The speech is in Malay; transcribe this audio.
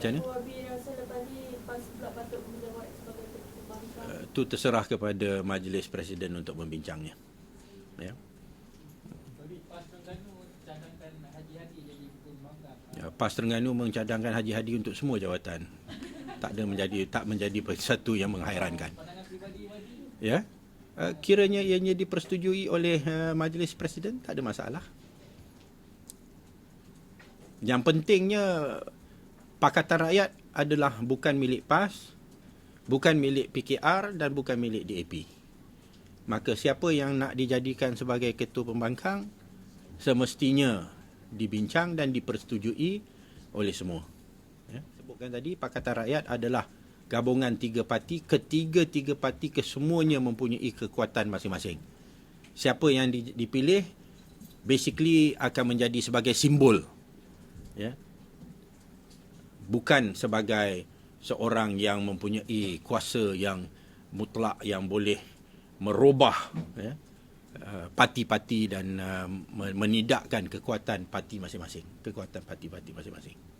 Macam mana? Itu terserah kepada majlis presiden untuk membincangnya. Ya. Sorry, PAS Terengganu cadangkan Haji Hadi jadi ketua pembangkang. Ya, PAS Terengganu mencadangkan Haji Hadi untuk semua jawatan. Tak ada menjadi tak menjadi satu yang menghairankan. Pandangan pribadi Wadi, Ya. Uh, kiranya ianya dipersetujui oleh uh, majlis presiden tak ada masalah. Yang pentingnya Pakatan Rakyat adalah bukan milik PAS, bukan milik PKR dan bukan milik DAP. Maka siapa yang nak dijadikan sebagai ketua pembangkang semestinya dibincang dan dipersetujui oleh semua. Ya, sebutkan tadi Pakatan Rakyat adalah gabungan tiga parti, ketiga-tiga parti kesemuanya mempunyai kekuatan masing-masing. Siapa yang di- dipilih basically akan menjadi sebagai simbol ya. Bukan sebagai seorang yang mempunyai kuasa yang mutlak yang boleh merubah ya, uh, parti-parti dan uh, menidakkan kekuatan parti masing-masing, kekuatan parti-parti masing-masing.